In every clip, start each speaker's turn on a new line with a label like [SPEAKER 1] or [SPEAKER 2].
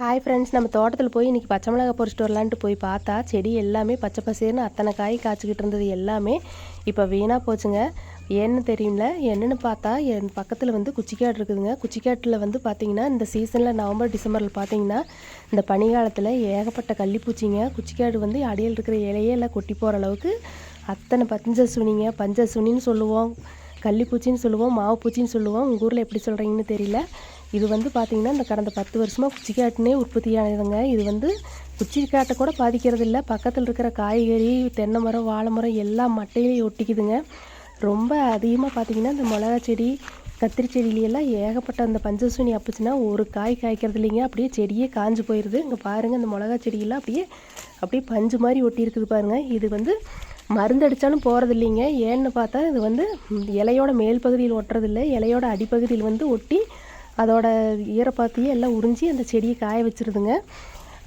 [SPEAKER 1] Hi friends நம்ம தோட்டத்தில் போய் இன்றைக்கி பச்சை மிளகா பொறிச்சிட்டு வரலான்ட்டு போய் பார்த்தா செடி எல்லாமே பச்சை பசேர்னு அத்தனை காய் காய்ச்சிக்கிட்டு இருந்தது எல்லாமே இப்போ வீணாக போச்சுங்க. ஏன்னு தெரியும்ல என்னென்னு பார்த்தா என் பக்கத்தில் வந்து குச்சிக்காடு இருக்குதுங்க. குச்சிக்காட்டில் வந்து பார்த்திங்கன்னா இந்த சீசனில் நவம்பர் டிசம்பரில் பார்த்தீங்கன்னா இந்த பனிகாலத்தில் ஏகப்பட்ட கள்ளிப்பூச்சிங்க. குச்சிக்காடு வந்து அடியில் இருக்கிற இலையே எல்லாம் கொட்டி போகிற அளவுக்கு அத்தனை பஞ்ச சுனிங்க பஞ்ச சுனின்னு சொல்லுவோம். கள்ளிப்பூச்சின்னு சொல்லுவோம் மாவு பூச்சின்னு சொல்லுவோம். உங்கள் ஊரில் எப்படி சொல்கிறீங்கன்னு தெரியல. இது வந்து பார்த்திங்கன்னா இந்த கடந்த பத்து வருஷமாக குச்சிக்காட்டுனே உற்பத்தியானதுங்க இது வந்து குச்சிக்காட்டை கூட பாதிக்கிறது இல்லை பக்கத்தில் இருக்கிற காய்கறி தென்னை மரம் வாழை மரம் எல்லா மட்டையிலையும் ஒட்டிக்குதுங்க. ரொம்ப அதிகமாக பார்த்திங்கன்னா இந்த மிளகா செடி கத்திரி செடியிலெல்லாம் ஏகப்பட்ட அந்த பஞ்சசூனி அப்புச்சுன்னா ஒரு காய் காய்க்கிறது இல்லைங்க. அப்படியே செடியே காஞ்சு போயிடுது இங்கே பாருங்கள் இந்த மிளகா செடியெல்லாம் அப்படியே அப்படியே பஞ்சு மாதிரி ஒட்டி இருக்குது பாருங்கள் இது வந்து மருந்து அடித்தாலும் போகிறது இல்லைங்க. ஏன்னு பார்த்தா இது வந்து இலையோட மேல் பகுதியில் ஒட்டுறதில்ல. இலையோட அடிப்பகுதியில் வந்து ஒட்டி அதோட ஈரப்பாத்தையே எல்லாம் உறிஞ்சி அந்த செடியை காய வச்சிருதுங்க.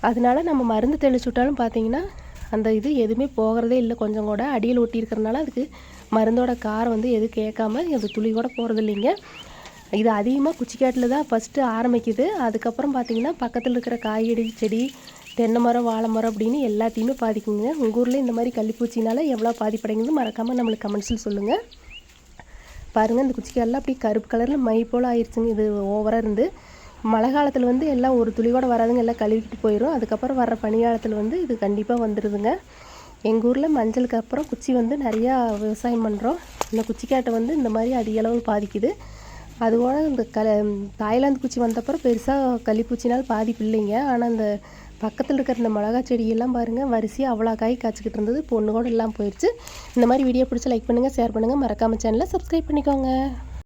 [SPEAKER 1] அதனால நம்ம மருந்து தெளிச்சு விட்டாலும் பார்த்தீங்கன்னா அந்த இது எதுவுமே போகிறதே இல்லை. கொஞ்சம் கூட அடியில் ஒட்டி இருக்கிறனால அதுக்கு மருந்தோட காரம் வந்து எதுவும் கேட்காம அது துளி கூட போகிறது இல்லைங்க. இது அதிகமாக குச்சிக்காட்டில் தான் ஃபஸ்ட்டு ஆரம்பிக்குது. அதுக்கப்புறம் பார்த்திங்கன்னா பக்கத்தில் இருக்கிற காய்கறி செடி தென்னை மரம் வாழை மரம் அப்படின்னு எல்லாத்தையுமே பாதிக்குங்க. உங்கள் ஊரில் இந்த மாதிரி கள்ளிப்பூச்சினால எவ்வளோ பாதிப்படைங்குது மறக்காமல் நம்மளுக்கு கமெண்ட்ஸில் சொல்லுங்கள் பாருங்கள் இந்த குச்சிக்காயெல்லாம் அப்படியே கருப்பு கலரில் மை போல் ஆயிடுச்சுங்க இது ஓவராக இருந்து. மழை காலத்தில் வந்து எல்லாம் ஒரு துளி கூட வராதுங்க எல்லாம் கழுவிக்கிட்டு போயிடும் அதுக்கப்புறம் வர்ற பனிகாலத்தில் வந்து இது கண்டிப்பாக வந்துடுதுங்க எங்கள் ஊரில் மஞ்சளுக்கு அப்புறம் குச்சி வந்து நிறையா விவசாயம் பண்ணுறோம் இந்த குச்சிக்காட்டை வந்து இந்த மாதிரி அதிக அளவில் பாதிக்குது. அதுபோல் இந்த க தாய்லாந்து பூச்சி வந்தப்பறம் பெருசாக கள்ளிப்பூச்சினால் பாதிப்பு இல்லைங்க ஆனால் இந்த பக்கத்தில் இருக்கிற இந்த மிளகா செடியெல்லாம் பாருங்கள் வரிசையாக அவ்வளோ காய் காய்ச்சிக்கிட்டு இருந்தது. பொண்ணு கூட எல்லாம் போயிடுச்சு இந்த மாதிரி வீடியோ பிடிச்சி லைக் பண்ணுங்கள் ஷேர் பண்ணுங்கள் மறக்காமல் சேனலை சப்ஸ்கிரைப் பண்ணிக்கோங்க.